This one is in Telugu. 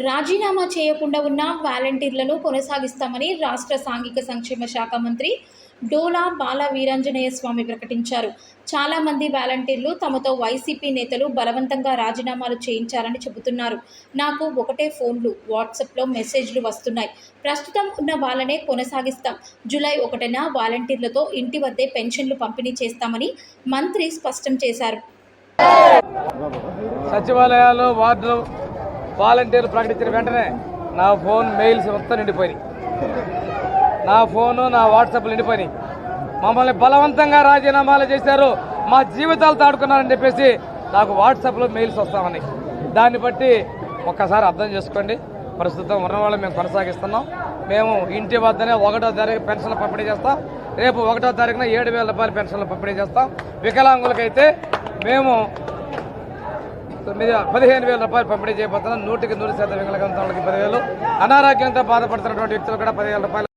రాజీనామా చేయకుండా ఉన్న వాలంటీర్లను కొనసాగిస్తామని రాష్ట్ర సాంఘిక సంక్షేమ శాఖ మంత్రి డోలా బాల వీరాంజనేయ స్వామి ప్రకటించారు. చాలామంది వాలంటీర్లు తమతో వైసీపీ నేతలు బలవంతంగా రాజీనామాలు చేయించారని చెబుతున్నారు. నాకు ఒకటే ఫోన్లు వాట్సాప్లో మెసేజ్లు వస్తున్నాయి. ప్రస్తుతం ఉన్న వాళ్ళనే కొనసాగిస్తాం. జూలై ఒకటిన వాలంటీర్లతో ఇంటి వద్దే పెన్షన్లు పంపిణీ చేస్తామని మంత్రి స్పష్టం చేశారు. సచివాలయాలు వార్డులు వాలంటీర్లు ప్రకటించిన వెంటనే నా ఫోన్ మెయిల్స్ మొత్తం నిండిపోయినాయి. నా ఫోను నా వాట్సాప్లు నిండిపోయినాయి. మమ్మల్ని బలవంతంగా రాజీనామాలు చేశారు. మా జీవితాలు తాడుకున్నారని చెప్పేసి నాకు వాట్సాప్లో మెయిల్స్ వస్తామని దాన్ని బట్టి ఒక్కసారి అర్థం చేసుకోండి. ప్రస్తుతం ఉన్న వాళ్ళు మేము కొనసాగిస్తున్నాం. మేము ఇంటి వద్దనే ఒకటో తారీఖు పెన్షన్లు పంపిణీ చేస్తాం. రేపు ఒకటో తారీఖున ఏడు వేల రూపాయల పెన్షన్లు పంపిణీ చేస్తాం. వికలాంగులకైతే మేము తొమ్మిది పదిహేను వేల రూపాయలు పంపిణీ చేయబోతున్నాం నూటికి నూరు శాతం వికలాంగులకి పదివేలు. అనారోగ్యంతో బాధపడుతున్నటువంటి వ్యక్తులు కూడా పదివేల రూపాయలు